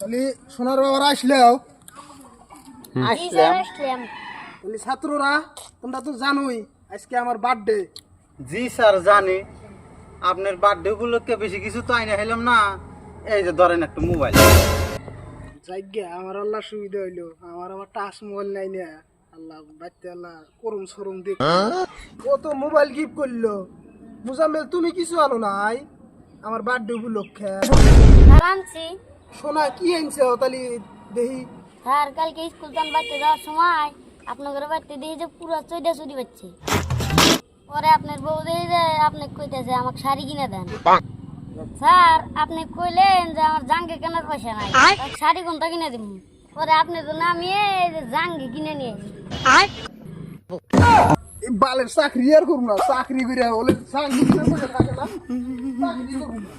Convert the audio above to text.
তাহলে সোনার বাবার আসলেও আসলাম। তাহলে ছাত্ররা তোমরা তো জানোই আজকে আমার বার্থডে জি স্যার জানি। আপনার বার্থডে উপলক্ষে বেশি কিছু তো আইনা হইলাম না। এই যে ধরেন একটা মোবাইল আমার আল্লাহ সুবিধা হইল। আমার আমার টাচ মোবাইল নাই না। আল্লাহ বাচ্চা আল্লাহ করুম সরুম দেখ ও তো মোবাইল গিফট করল। মুজাম্মেল তুমি কিছু আনো নাই আমার বার্থডে উপলক্ষে? আনছি। সোনা কি আনছে তাহলে দেখি স্যার কালকে স্কুল যান বাড়তে যাওয়ার সময় আপনাদের বাড়িতে দেখি যে পুরো চৈটা চুরি পাচ্ছে পরে আপনার বউ দেখি যে আপনি কইতেছে আমাকে শাড়ি কিনে দেন। স্যার আপনি কইলেন যে আমার জাঙ্গে কেনার পয়সা নাই। শাড়ি কোনটা কিনে দিব? পরে আপনি তো নামিয়ে যে জাঙ্গে কিনে নিয়ে। বালের চাকরি আর করুম না চাকরি করে বলে চাকরি করে থাকে না। চাকরি করুম না।